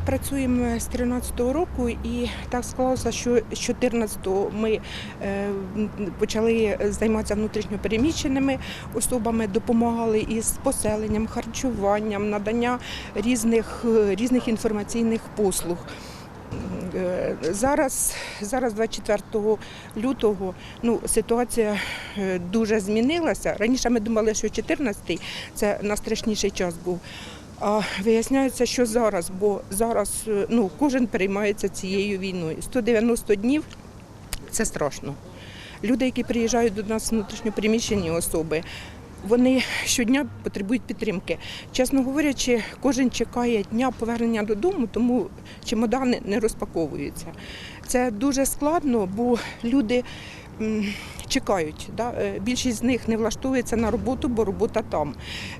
працюємо з 13-го року, і так склалося, що з 14-го ми е, почали займатися внутрішньо переміщеними особами, допомагали із поселенням, харчуванням, надання різних, е, різних інформаційних послуг. Е, Зараз, зараз 24 лютого, ну, ситуація дуже змінилася. Раніше ми думали, що 14-й це найстрашніший час був. А виясняється, що зараз, бо зараз е, ну, кожен переймається цією війною. 190 днів це страшно. Люди, які приїжджають до нас внутрішньопереміщені особи, вони щодня потребують підтримки. Чесно говорячи, кожен чекає дня повернення додому, тому чемодани не розпаковуються. Це дуже складно, бо люди чекають. Да? Е, Більшість з них не влаштовується на роботу, бо робота там.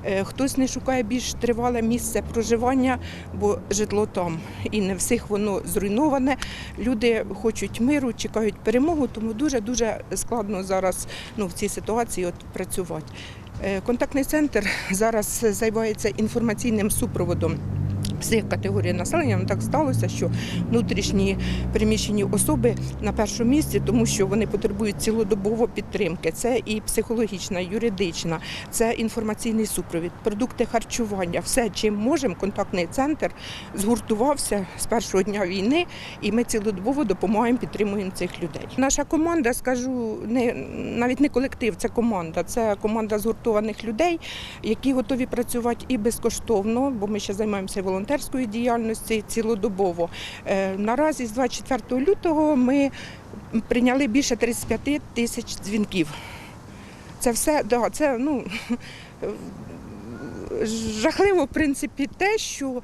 Е, Хтось не шукає більш тривале місце проживання, бо житло там. І не всіх воно зруйноване. Люди хочуть миру, чекають перемогу, тому дуже-дуже складно зараз ну, в цій ситуації от, працювати. Е, Контактний центр зараз займається інформаційним супроводом всіх категорій населення. Ну, так сталося, що внутрішні переміщені особи на першому місці, тому що вони потребують цілодобово підтримки. Це і психологічна, і юридична, це інформаційний супровід, продукти харчування. Все, чим можемо, контактний центр згуртувався з першого дня війни, і ми цілодобово допомагаємо, підтримуємо цих людей. Наша команда, скажу, не навіть не колектив, це команда. Це команда згуртованих людей, які готові працювати і безкоштовно, бо ми ще займаємося волонтерською діяльності цілодобово. Е, Наразі з 24 лютого ми прийняли більше 35 тисяч дзвінків. Це все, да, це ну, жахливо, в принципі, те, що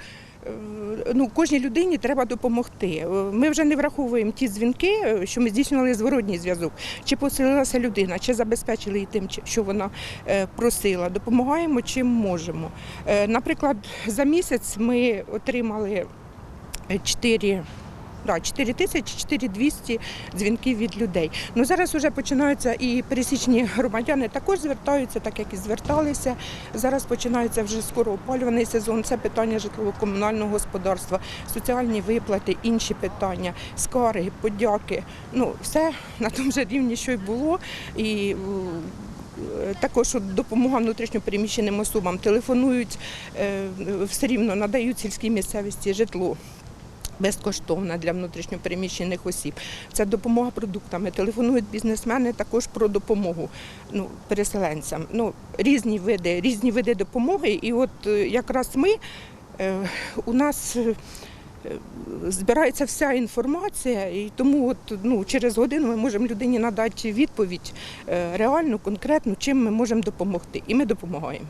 ну, кожній людині треба допомогти. Е, Ми вже не враховуємо ті дзвінки, е, що ми здійснювали зворотній зв'язок. Чи поселилася людина, чи забезпечили її тим, що вона е, просила. Допомагаємо чим можемо. Е, Наприклад, за місяць ми отримали 4 Да, 4 тисячі 4200 дзвінків від людей. Ну зараз вже починаються і пересічні громадяни також звертаються, так як і зверталися. Зараз починається вже скоро опалюваний сезон. Це питання житлово-комунального господарства, соціальні виплати, інші питання, скарги, подяки. Ну все на тому ж рівні, що й було. І е, також допомога внутрішньопереміщеним особам телефонують е, все рівно надають сільській місцевості житло безкоштовна для внутрішньопереміщених осіб. Це допомога продуктами. Телефонують бізнесмени також про допомогу ну, переселенцям. Ну, різні види, різні види допомоги. І от е, якраз ми е, у нас. е, Збирається вся інформація, і тому от, ну, через годину ми можемо людині надати відповідь реальну, конкретну, чим ми можемо допомогти. І ми допомагаємо.